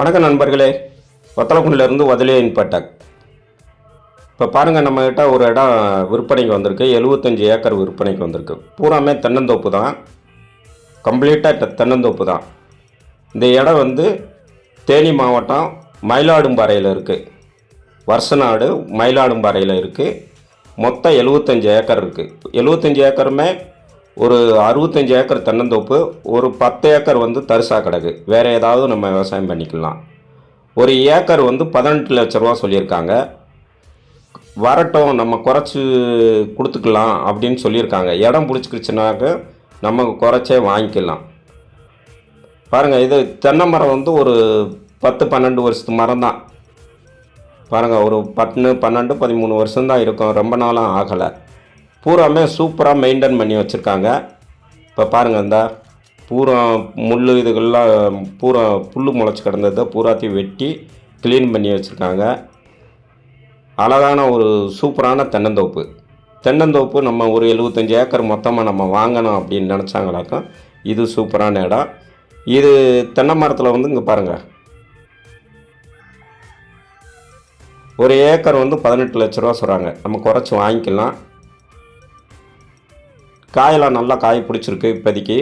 வணக்கம் நண்பர்களே. வத்தலக்குண்டிலேருந்து வதலியன் பட்டக். இப்போ பாருங்கள் நம்மக்கிட்ட ஒரு இடம் விற்பனைக்கு வந்திருக்கு. எழுபத்தஞ்சி ஏக்கர் விற்பனைக்கு வந்திருக்கு. பூராமே தென்னந்தோப்பு தான். கம்ப்ளீட்டாக தென்னந்தோப்பு தான். இந்த இடம் வந்து தேனி மாவட்டம் மயிலாடும்பாறையில் இருக்குது வருஷநாடு மயிலாடும்பாறையில் இருக்குது மொத்தம் எழுபத்தஞ்சி ஏக்கர் இருக்குது எழுபத்தஞ்சி ஏக்கருமே ஒரு அறுபத்தஞ்சி ஏக்கர் தென்னந்தோப்பு ஒரு பத்து ஏக்கர் வந்து தரிசா கிடக்கு. வேறு ஏதாவது நம்ம விவசாயம் பண்ணிக்கலாம். ஒரு ஏக்கர் வந்து பதினெட்டு லட்ச ரூபா சொல்லியிருக்காங்க. வரட்டும் நம்ம குறைச்சி கொடுத்துக்கலாம் அப்படின்னு சொல்லியிருக்காங்க. இடம் பிடிச்சிக்கிச்சுனாக்க நம்ம குறைச்சே வாங்கிக்கலாம். பாருங்கள் இது தென்னை மரம் வந்து ஒரு பத்து பன்னெண்டு வருஷத்து மரம் தான். பாருங்கள் ஒரு பத்து பன்னெண்டு பதிமூணு வருஷம்தான் இருக்கும். ரொம்ப நாளாக ஆகலை. பூராமே சூப்பராக மெயின்டைன் பண்ணி வச்சுருக்காங்க. இப்போ பாருங்கள் இந்த பூரா முள் இதுகள்லாம் பூரா புல் முளைச்சி கிடந்ததை பூராத்தையும் வெட்டி க்ளீன் பண்ணி வச்சுருக்காங்க. அழகான ஒரு சூப்பரான தென்னந்தோப்பு. தென்னந்தோப்பு நம்ம ஒரு எழுபத்தஞ்சி ஏக்கர் மொத்தமாக நம்ம வாங்கணும் அப்படின்னு நினச்சாங்களாக்கா இது சூப்பரான இடம். இது தென்னை மரத்தில் வந்து இங்கே பாருங்கள் ஒரு ஏக்கர் வந்து பதினெட்டு லட்ச ரூபா சொல்கிறாங்க நம்ம குறைச்சி வாங்கிக்கலாம். காயெல்லாம் நல்லா காய் பிடிச்சிருக்கு இப்போதைக்கு.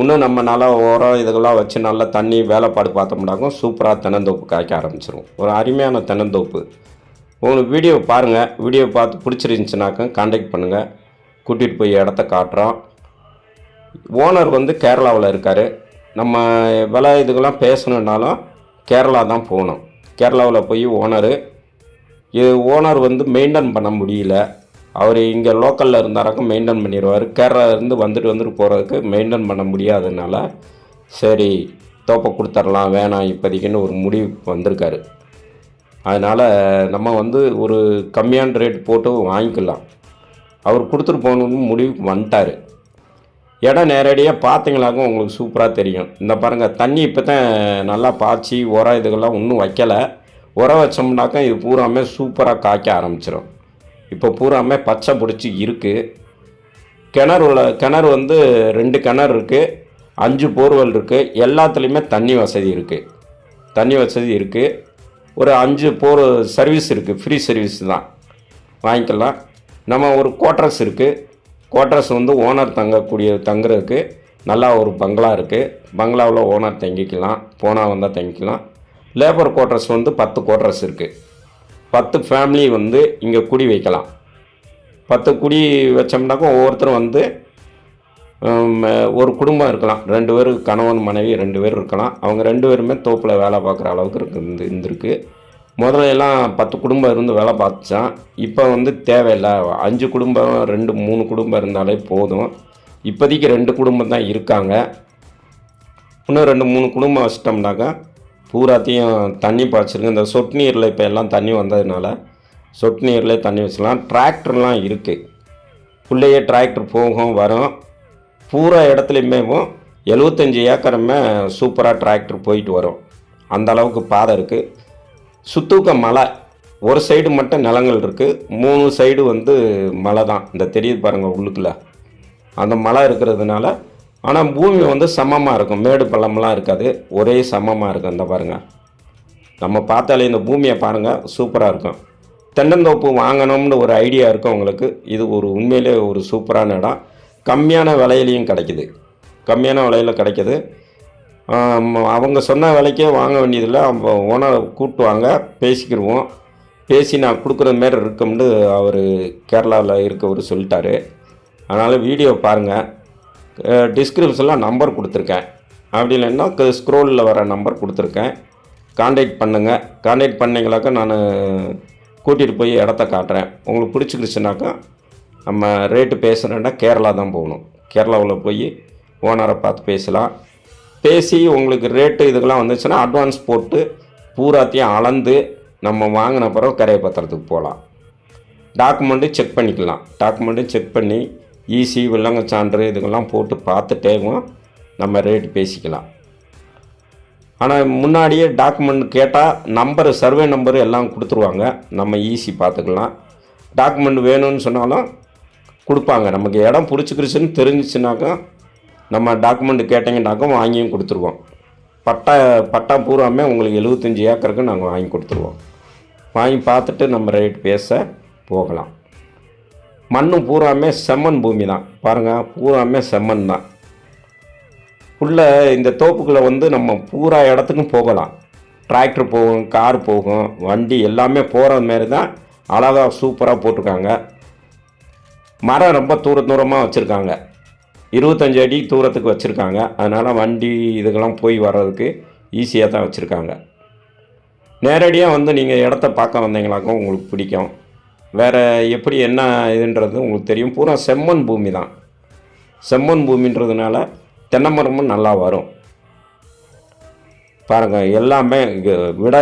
இன்னும் நம்ம நல்லா உரம் இதுகெல்லாம் வச்சு நல்லா தண்ணி வேலைப்பாடு பார்த்தோம்னாக்கும் சூப்பராக தென்னந்தோப்பு காய்க்க ஆரம்பிச்சிரும். ஒரு அருமையான தென்னந்தோப்பு. உங்களுக்கு வீடியோ பாருங்கள் வீடியோ பார்த்து பிடிச்சிருந்துச்சுனாக்கும் காண்டாக்ட் பண்ணுங்கள் கூட்டிகிட்டு போய் இடத்த காட்டுறோம். ஓனர் வந்து கேரளாவில் இருக்கார். நம்ம விலை இதுக்கெல்லாம் பேசணுன்னாலும் கேரளா தான் போகணும். கேரளாவில் போய் ஓனரு இது ஓனர் வந்து மெயின்டைன் பண்ண முடியல. அவர் இங்கே லோக்கலில் இருந்தாராக்க மெயின்டைன் பண்ணிடுவார் கேரளாலேருந்து வந்துட்டு வந்துட்டு போகிறதுக்கு மெயின்டைன் பண்ண முடியாததுனால சரி தோப்பை கொடுத்துர்லாம் வேணாம் இப்போதைக்குன்னு ஒரு முடிவு வந்திருக்காரு. அதனால் நம்ம வந்து ஒரு கம்மியான ரேட் போட்டு வாங்கிக்கலாம். அவர் கொடுத்துட்டு போகணுன்னு முடிவுக்கு வந்துட்டார். இடம் நேரடியாக பார்த்தீங்களாக்கும் உங்களுக்கு சூப்பராக தெரியும். இந்த பாருங்கள் தண்ணி இப்போ தான் நல்லா பாய்ச்சி உரம் இதுக்கெல்லாம் ஒன்றும் வைக்கலை. உரம் வச்சோம்னாக்கா இது பூராமே சூப்பராக காய்க்க ஆரம்பிச்சிடும் இப்போ பூராமே பச்சை பிடிச்சி இருக்குது கிணறு உள்ள கிணறு வந்து ரெண்டு கிணறு இருக்குது அஞ்சு போர்வெல் இருக்குது எல்லாத்துலேயுமே தண்ணி வசதி இருக்குது தண்ணி வசதி இருக்குது ஒரு அஞ்சு போர் சர்வீஸ் இருக்குது ஃப்ரீ சர்வீஸ் தான். வாங்கிக்கலாம். நம்ம ஒரு குவார்ட்டர்ஸ் இருக்குது குவார்ட்டர்ஸ் வந்து ஓனர் தங்கக்கூடிய தங்குறதுக்கு நல்லா ஒரு பங்களா இருக்குது பங்களாவில் ஓனர் தங்கிக்கலாம். போனால் வந்தால் தங்கிக்கலாம். லேபர் குவார்ட்டர்ஸ் வந்து பத்து குவார்ட்டர்ஸ் இருக்குது பத்து ஃபேமிலி வந்து இங்கே குடி வைக்கலாம். பத்து குடி வச்சோம்னாக்கா ஒவ்வொருத்தரும் வந்து ஒரு குடும்பம் இருக்கலாம். ரெண்டு பேர் கணவன் மனைவி ரெண்டு பேர் இருக்கலாம். அவங்க ரெண்டு பேருமே தோப்பில் வேலை பார்க்குற அளவுக்கு இருக்கு இருந்து இருந்திருக்கு. முதல்ல எல்லாம் பத்து குடும்பம் இருந்து வேலை பார்த்துச்சான் இப்போ வந்து தேவையில்லை. அஞ்சு குடும்பம் ரெண்டு மூணு குடும்பம் இருந்தாலே போதும். இப்போதைக்கு ரெண்டு குடும்பம் தான் இருக்காங்க. இன்னும் ரெண்டு மூணு குடும்பம் வச்சிட்டோம்னாக்கா பூராத்தையும் தண்ணி பாய்ச்சிருக்கு. இந்த சொட்டு நீரில் இப்போ எல்லாம் தண்ணி வந்ததுனால சொட்டு நீரில் தண்ணி வச்சுக்கலாம். டிராக்டர்லாம் இருக்குது உள்ளேயே டிராக்டர் போகும் வரும். பூரா இடத்துலையுமே எழுபத்தஞ்சி ஏக்கருமே சூப்பராக டிராக்டர் போயிட்டு வரும். அந்த அளவுக்கு பாதை இருக்குது சுத்தூக்க மலை ஒரு சைடு மட்டும் நிலங்கள் இருக்குது மூணு சைடு வந்து மலை தான் இந்த தெரியுது பாருங்கள் உள்ளுக்குள்ள. அந்த மலை இருக்கிறதுனால ஆனால் பூமி வந்து சமமாக இருக்கும். மேடு பள்ளம்லாம் இருக்காது. ஒரே சமமாக இருக்கும். இந்த பாருங்கள் நம்ம பார்த்தாலே இந்த பூமியை பாருங்கள் சூப்பராக இருக்கும். தென்னந்தோப்பு வாங்கணும்னு ஒரு ஐடியா இருக்கும் உங்களுக்கு. இது ஒரு உண்மையிலே ஒரு சூப்பரான இடம். கம்மியான விலையிலையும் கிடைக்கிது. கம்மியான விலையில் கிடைக்கிது. அவங்க சொன்ன விலைக்கே வாங்க வேண்டியதில்லை. அவங்க ஓனர் கூட்டுவாங்க பேசிக்கிடுவோம் பேசி நான் கொடுக்குற மாரி இருக்கும்னு அவர் கேரளாவில் இருக்கவர் சொல்லிட்டாரு. அதனால் வீடியோ பாருங்கள் டிஸ்கிரிப்ஷனில் நம்பர் கொடுத்துருக்கேன். அப்படி இல்லைன்னா ஸ்க்ரோலில் வர நம்பர் கொடுத்துருக்கேன். காண்டாக்ட் பண்ணுங்கள் காண்டாக்ட் பண்ணிங்களாக்கா நான் கூட்டிகிட்டு போய் இடத்த காட்டுறேன். உங்களுக்கு பிடிச்சிக்கிடுச்சுனாக்கா நம்ம ரேட்டு பேசுகிறேன்னா கேரளா தான் போகணும். கேரளாவில் போய் ஓனரை பார்த்து பேசலாம். பேசி உங்களுக்கு ரேட்டு இதுக்கெல்லாம் வந்துச்சுன்னா அட்வான்ஸ் போட்டு பூராத்தையும் அளந்து நம்ம வாங்கின பிறகு கரையை பத்திரத்துக்கு போகலாம். டாக்குமெண்ட்டு செக் பண்ணிக்கலாம். டாக்குமெண்ட்டும் செக் பண்ணி ஈசி வில்லங்க சான்று இதுக்கெல்லாம் போட்டு பார்த்துட்டேவும் நம்ம ரேட்டு பேசிக்கலாம். ஆனால் முன்னாடியே டாக்குமெண்ட் கேட்டால் நம்பரு சர்வே நம்பரு எல்லாம் கொடுத்துருவாங்க. நம்ம ஈஸி பார்த்துக்கலாம். டாக்குமெண்ட் வேணும்னு சொன்னாலும் கொடுப்பாங்க. நமக்கு இடம் பிடிச்சிக்கிருச்சுன்னு தெரிஞ்சிச்சுனாக்கா நம்ம டாக்குமெண்ட் கேட்டிங்கனாக்கா வாங்கியும் கொடுத்துருவோம். பட்டா பட்டா பூராமே உங்களுக்கு எழுபத்தஞ்சி ஏக்கருக்கு நாங்கள் வாங்கி கொடுத்துருவோம். வாங்கி பார்த்துட்டு நம்ம ரேட் பேச போகலாம். மண்ணும் பூராமே செம்மண் பூமி தான் பாருங்கள் பூராமே செம்மண் தான் உள்ள இந்த தோப்புக்குள்ளே வந்து நம்ம பூரா இடத்துக்கும் போகலாம். டிராக்டர் போகும் கார் போகும் வண்டி எல்லாமே போகிற மாரி தான் அழகாக சூப்பராக போட்டிருக்காங்க. மரம் ரொம்ப தூர தூரமாக வச்சுருக்காங்க. இருபத்தஞ்சி அடி தூரத்துக்கு வச்சுருக்காங்க. அதனால் வண்டி இதுக்கெல்லாம் போய் வர்றதுக்கு ஈஸியாக தான் வச்சுருக்காங்க. நேரடியாக வந்து நீங்கள் இடத்த பார்க்க வந்தீங்களாக்கும் உங்களுக்கு பிடிக்கும். வேறு எப்படி என்ன இதுன்றது உங்களுக்கு தெரியும். பூரா செம்மண் பூமி தான். செம்மண் பூமின்றதுனால தென்னை மரமும் நல்லா வரும். பாருங்கள் எல்லாமே விட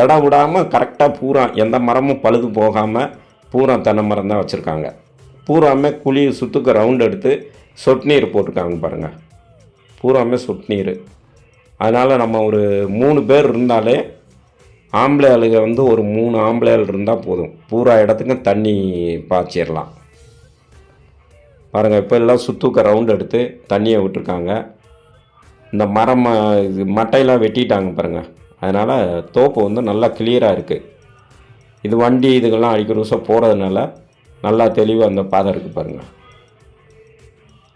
இடம் விடாமல் கரெக்டாக பூரா எந்த மரமும் பழுது போகாமல் பூரா தென்னை மரம் தான் வச்சுருக்காங்க. பூராமே குழி சுற்றுக்கு ரவுண்ட் எடுத்து சொட்டு நீர் போட்டிருக்காங்க பாருங்கள் பூராமே சொட்டு நீர் அதனால் நம்ம ஒரு மூணு பேர் இருந்தாலே ஆம்பளை ஆளுங்க வந்து ஒரு மூணு ஆம்பளை ஆள் இருந்தால் போதும். பூரா இடத்துக்கும் தண்ணி பாய்ச்சிடலாம் பாருங்கள் இப்போ எல்லாம் சுற்றுக்க ரவுண்ட் எடுத்து தண்ணியை விட்டுருக்காங்க. இந்த மரம் இது மட்டையெல்லாம் வெட்டிட்டாங்க பாருங்கள் அதனால் தோப்பு வந்து நல்லா கிளியராக இருக்குது இது வண்டி இதுக்கெல்லாம் அடிக்கிற வருஷம் போகிறதுனால நல்லா தெளிவாக அந்த பாதை இருக்குது பாருங்கள்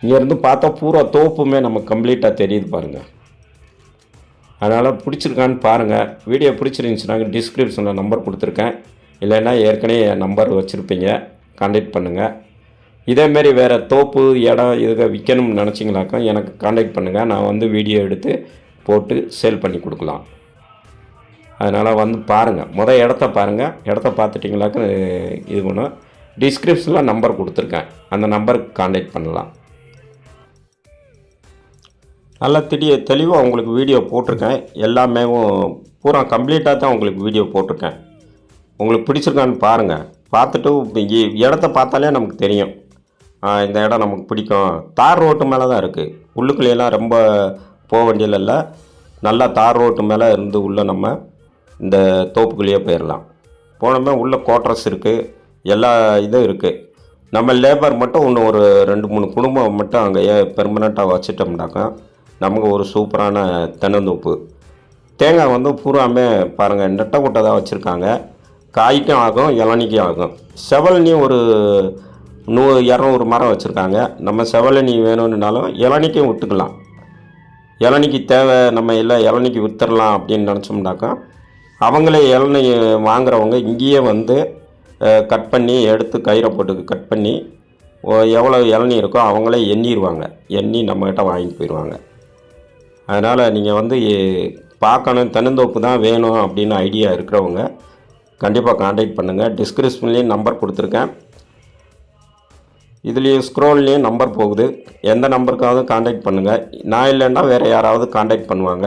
இங்கேருந்து பார்த்தா பூரா தோப்புமே நம்ம கம்ப்ளீட்டாக தெரியுது பாருங்கள் அதனால் பிடிச்சிருக்கான்னு பாருங்கள் வீடியோ பிடிச்சிருந்துச்சுனாங்க டிஸ்கிரிப்ஷனில் நம்பர் கொடுத்துருக்கேன். இல்லைன்னா ஏற்கனவே என் நம்பர் வச்சுருப்பீங்க காண்டாக்ட் பண்ணுங்கள் இதேமாரி வேறு தோப்பு இடம் இதுக விற்கணும்னு நினச்சிங்களாக்கா எனக்கு காண்டாக்ட் பண்ணுங்கள் நான் வந்து வீடியோ எடுத்து போட்டு சேல் பண்ணி கொடுக்கலாம். அதனால் வந்து பாருங்கள் மொதல் இடத்த பாருங்கள் இடத்த பார்த்துட்டிங்களாக்க இது பண்ணும் டிஸ்கிரிப்ஷனில் நம்பர் கொடுத்துருக்கேன். அந்த நம்பருக்கு காண்டாக்ட் பண்ணலாம். நல்லா திடீர் தெளிவாக உங்களுக்கு வீடியோ போட்டிருக்கேன். எல்லாமே பூரா கம்ப்ளீட்டாக தான் உங்களுக்கு வீடியோ போட்டிருக்கேன். உங்களுக்கு பிடிச்சிருக்கான்னு பாருங்கள் பார்த்துட்டு இ- இடத்த பார்த்தாலே நமக்கு தெரியும். இந்த இடம் நமக்கு பிடிக்கும். தார் ரோட்டு மேலே தான் இருக்குது உள்ளுக்குள்ளேயெல்லாம் ரொம்ப போக வேண்டியதில்ல இல்லை. நல்லா தார் ரோட்டு மேலே இருந்து உள்ளே நம்ம இந்த தோப்புக்குள்ளேயே போயிடலாம். போனோமே உள்ளே குவார்ட்டர்ஸ் இருக்குது எல்லா இதுவும் இருக்குது நம்ம லேபர் மட்டும் இன்னும் ஒரு ரெண்டு மூணு குடும்பம் மட்டும் அங்கேயே பெர்மனெண்ட்டாக வச்சுட்டோம்னாக்கா நமக்கு ஒரு சூப்பரான தென்னந்தோப்பு. தேங்காய் வந்து பூராமே பாருங்கள் நெட்டை குட்டை தான் வச்சுருக்காங்க. காய்க்கும் ஆகும் இளநிக்கும் ஆகும். செவலனி ஒரு நூ இரநூறு மரம் வச்சுருக்காங்க. நம்ம செவலனி வேணும்னாலும் இளநிக்கும் விட்டுக்கலாம். இளநிக்கு தேவை நம்ம இல்லை இளநிக்கு வித்துடலாம் அப்படின்னு நினச்சோம்னாக்கா அவங்களே இளநீ வாங்குறவங்க இங்கேயே வந்து கட் பண்ணி எடுத்து கயிறை போட்டு கட் பண்ணி ஓ- எவ்வளோ இளநீ இருக்கோ அவங்களே எண்ணிடுவாங்க எண்ணி நம்மக்கிட்ட வாங்கிட்டு போயிடுவாங்க அதனால் நீங்கள் வந்து பார்க்கணும் தென்னந்தோப்பு தான் வேணும் அப்படின்னு ஐடியா இருக்கிறவங்க கண்டிப்பாக காண்டாக்ட் பண்ணுங்கள் டிஸ்கிரிப்ஷன்லேயும் நம்பர் கொடுத்துருக்கேன். இதுலேயும் ஸ்க்ரோல்லையும் நம்பர் போகுது. எந்த நம்பருக்காவது காண்டாக்ட் பண்ணுங்கள் நான் இல்லைன்னா வேறு யாராவது காண்டாக்ட் பண்ணுவாங்க.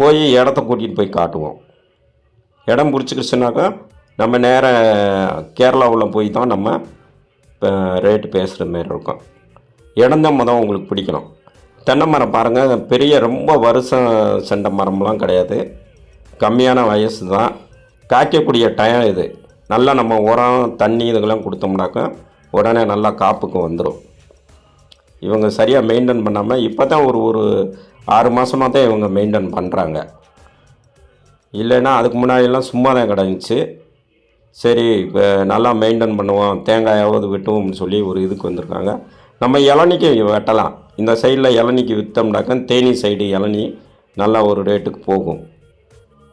போய் இடத்த கூட்டிகிட்டு போய் காட்டுவோம். இடம் பிடிச்சிக்கிச்சுனாக்கா நம்ம நேர கேரளாவில் போய் தான் நம்ம ரேட்டு பேசுகிற மாரி இருக்கும். இடம் தான் மொதல் உங்களுக்கு பிடிக்கணும். தென்னை மரம் பாருங்கள் பெரிய ரொம்ப வருஷம் சென்ற மரம்லாம் கிடையாது. கம்மியான வயசு தான். காய்க்கக்கூடிய டைம் இது. நல்லா நம்ம உரம் தண்ணி இதுக்கெல்லாம் கொடுத்தோம்னாக்கா உடனே நல்லா காப்புக்கு வந்துடும் இவங்க சரியாக மெயின்டைன் பண்ணாமல் இப்போ தான் ஒரு ஒரு ஆறு மாதமாக தான் இவங்க மெயின்டைன் பண்ணுறாங்க இல்லைன்னா அதுக்கு முன்னாடியெல்லாம் சும்மா தான் கிடந்துச்சு. சரி இப்போ நல்லா மெயின்டைன் பண்ணுவோம். தேங்காயாவது வெட்டுவோம்னு சொல்லி ஒரு இதுக்கு வந்திருக்காங்க. நம்ம இளநிக்கு வெட்டலாம். இந்த சைடில் இளநிக்கு விற்றோம்னாக்கா தேனி சைடு இளநி நல்லா ஒரு ரேட்டுக்கு போகும்.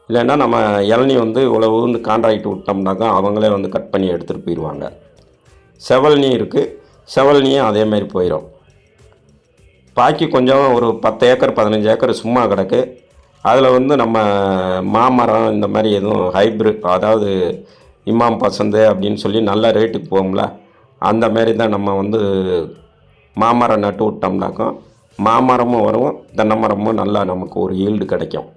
இல்லைன்னா நம்ம இளநி வந்து இவ்வளவுன்னு கான்ட்ராக்ட் விட்டோம்னாக்கா அவங்களே வந்து கட் பண்ணி எடுத்துகிட்டு போயிடுவாங்க செவல்னி இருக்குது செவல்னியும் அதேமாரி போயிடும் பாக்கி கொஞ்சம் ஒரு பத்து ஏக்கர் பதினஞ்சு ஏக்கர் சும்மா கிடக்கு. அதில் வந்து நம்ம மாமரம் இந்த மாதிரி எதுவும் ஹைப்ரிட் அதாவது இமாம் பசந்து அப்படின்னு சொல்லி நல்ல ரேட்டுக்கு போகும்ல. அந்த மாரி தான் நம்ம வந்து மாமரம் நட்டு விட்டோம்னாக்கா மாமரமும் வரும் தென்னை மரமும் நல்லா நமக்கு ஒரு ஈல்டு கிடைக்கும்.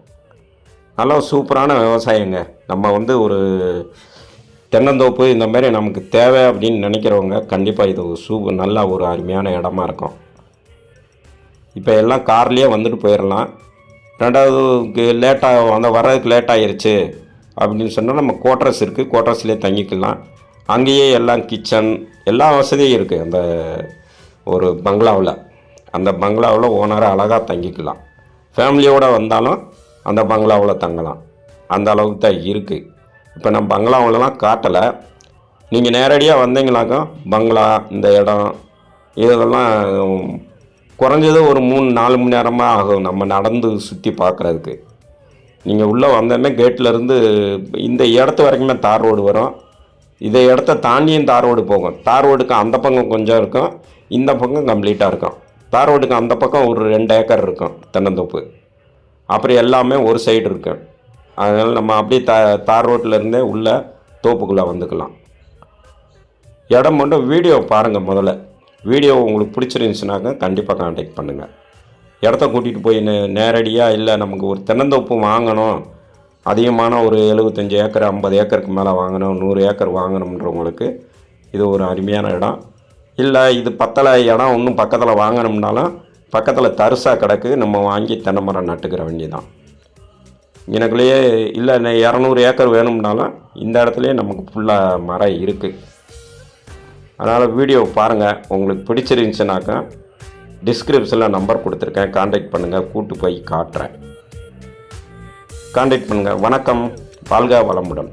நல்லா சூப்பரான விவசாயங்க. நம்ம வந்து ஒரு தென்னந்தோப்பு இந்த மாதிரி நமக்கு தேவை அப்படின்னு நினைக்கிறவங்க கண்டிப்பாக இது ஒரு நல்லா ஒரு அருமையான இடமா இருக்கும். இப்போ எல்லாம் கார்லேயே வந்துட்டு போயிடலாம் ரெண்டாவது லேட்டாக அந்த வர்றதுக்கு லேட் ஆகிருச்சு அப்படின்னு சொன்னால் நம்ம குவார்ட்டர்ஸ் இருக்குது குவார்ட்டர்ஸ்லேயே தங்கிக்கலாம். அங்கேயே எல்லாம் கிச்சன் எல்லா வசதியும் இருக்குது அந்த ஒரு பங்களாவில். அந்த பங்களாவில் ஓனரை அழகாக தங்கிக்கலாம். ஃபேமிலியோடு வந்தாலும் அந்த பங்களாவில் தங்கலாம். அந்த அளவுக்கு தான் இருக்குது இப்போ நம்ம பங்களாவிலலாம் காட்டலை. நீங்கள் நேரடியாக வந்தீங்கனாக்கா பங்களா இந்த இடம் இதெல்லாம் குறைஞ்சது ஒரு மூணு நாலு மணி நேரமாக ஆகும் நம்ம நடந்து சுற்றி பார்க்குறதுக்கு. நீங்கள் உள்ளே வந்தோடனே கேட்டிலேருந்து இந்த இடத்து வரைக்குமே தார் ரோடு வரும். இதை இடத்த தாண்டியும் தார் ரோடு போகும். தார் ரோடுக்கு அந்த பக்கம் கொஞ்சம் இருக்கும். இந்த பக்கம் கம்ப்ளீட்டாக இருக்கும். தார் ரோடுக்கு அந்த பக்கம் ஒரு ரெண்டு ஏக்கர் இருக்கும் தென்னந்தோப்பு. அப்புறம் எல்லாமே ஒரு சைடு இருக்கும். அதனால் நம்ம அப்படியே த தார் ரோட்டில் இருந்தே உள்ளே தோப்புக்குள்ளே வந்துக்கலாம். இடம் மட்டும் வீடியோ பாருங்கள் முதல்ல. வீடியோ உங்களுக்கு பிடிச்சிருந்துச்சுனாக்க கண்டிப்பாக காண்டாக்ட் பண்ணுங்கள் இடத்த கூட்டிகிட்டு போய் நே நேரடியாக இல்லை நமக்கு ஒரு தென்னந்தோப்பு வாங்கணும். அதிகமான ஒரு எழுபத்தஞ்சி ஏக்கர் ஐம்பது ஏக்கருக்கு மேலே வாங்கணும் நூறு ஏக்கர் வாங்கணுன்றவங்களுக்கு இது ஒரு அருமையான இடம். இல்லை இது பத்தலை இடம் இன்னும் பக்கத்தில் வாங்கணும்னாலும் பக்கத்தில் தரிசாக கிடக்கு நம்ம வாங்கி தென்னை மரம் நட்டுக்கிற வேண்டியதான் எனக்குள்ளேயே இல்லை இன்னும் இரநூறு ஏக்கர் வேணும்னாலும் இந்த இடத்துலையே நமக்கு ஃபுல்லாக மரம் இருக்குது அதனால் வீடியோ பாருங்கள் உங்களுக்கு பிடிச்சிருந்துச்சுனாக்கா டிஸ்கிரிப்ஷனில் நம்பர் கொடுத்துருக்கேன். காண்டாக்ட் பண்ணுங்கள் கூட்டு போய் காட்டுறேன். காண்டாக்ட் பண்ணுங்கள் வணக்கம். பால்கா வளமுடன்.